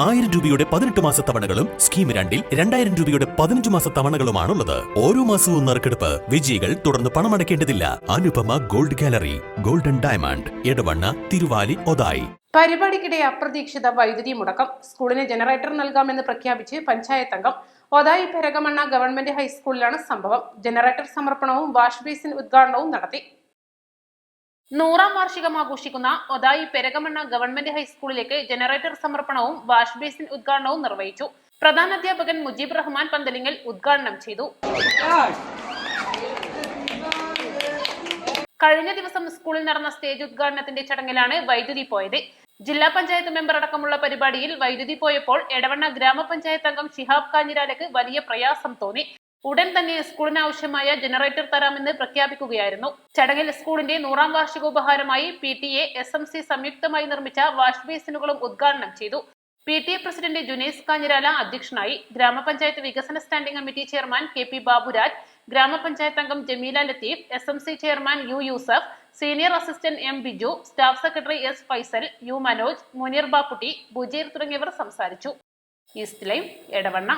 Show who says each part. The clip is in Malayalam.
Speaker 1: ആയിരം രൂപയുടെ പതിനെട്ട് മാസ തവണകളും സ്കീം രണ്ടിൽ രണ്ടായിരം രൂപയുടെ പതിനഞ്ച് മാസ തവണകളുമാണുള്ളത്. ഓരോ മാസവും നറുക്കെടുപ്പ് വിജയികൾ തുടർന്ന് പണമടയ്ക്കേണ്ടതില്ല. Anupama gold gallery golden diamond Edavanna Thiruvali Othayi.
Speaker 2: പരിപാടിക്കിടെ അപ്രതീക്ഷിത വൈദ്യുതി മുടക്കം. സ്കൂളിന് ജനറേറ്റർ നൽകാമെന്ന് പ്രഖ്യാപിച്ച് പഞ്ചായത്ത് അംഗം ഒതായി പെരകമണ്ണ ഗവൺമെന്റ് ഹൈസ്കൂളിലാണ് സംഭവം. ജനറേറ്റർ സമർപ്പണവും വാഷ് ബേസിൻ ഉദ്ഘാടനവും നടത്തി. നൂറാം വാർഷികം ആഘോഷിക്കുന്ന ഒതായി പെരകമണ്ണ ഗവൺമെന്റ് ഹൈസ്കൂളിലേക്ക് ജനറേറ്റർ സമർപ്പണവും വാഷ് ബേസിൻ ഉദ്ഘാടനവും നിർവഹിച്ചു. പ്രധാനാധ്യാപകൻ മുജീബ് റഹ്മാൻ പന്തലിങ്ങൽ ഉദ്ഘാടനം ചെയ്തു. കഴിഞ്ഞ ദിവസം സ്കൂളിൽ നടന്ന സ്റ്റേജ് ഉദ്ഘാടനത്തിന്റെ ചടങ്ങിലാണ് വൈദ്യുതി പോയത്. ജില്ലാ പഞ്ചായത്ത് മെമ്പർ അടക്കമുള്ള പരിപാടിയിൽ വൈദ്യുതി പോയപ്പോൾ എടവണ്ണ ഗ്രാമപഞ്ചായത്ത് അംഗം ഷിഹാബ് കാഞ്ഞിരാലക്ക് വലിയ പ്രയാസം തോന്നി. ഉടൻ തന്നെ സ്കൂളിന് ആവശ്യമായ ജനറേറ്റർ തരാമെന്ന് പ്രഖ്യാപിക്കുകയായിരുന്നു. ചടങ്ങിൽ സ്കൂളിന്റെ നൂറാം വാർഷികോപഹാരമായി P T A S M C സംയുക്തമായി നിർമ്മിച്ച വാഷ് ബേസിനുകളും ഉദ്ഘാടനം ചെയ്തു. P T A president Junais Kanjirala അധ്യക്ഷനായി ഗ്രാമപഞ്ചായത്ത് വികസന standing committee chairman K P Baburaj ഗ്രാമപഞ്ചായത്ത് അംഗം Jameela Latheef S M C chairman U Yusuf senior assistant M Biju staff secretary S Faisal U Manoj Muneer Bapputty Bujeer തുടങ്ങിയവർ സംസാരിച്ചു. East live Edavanna.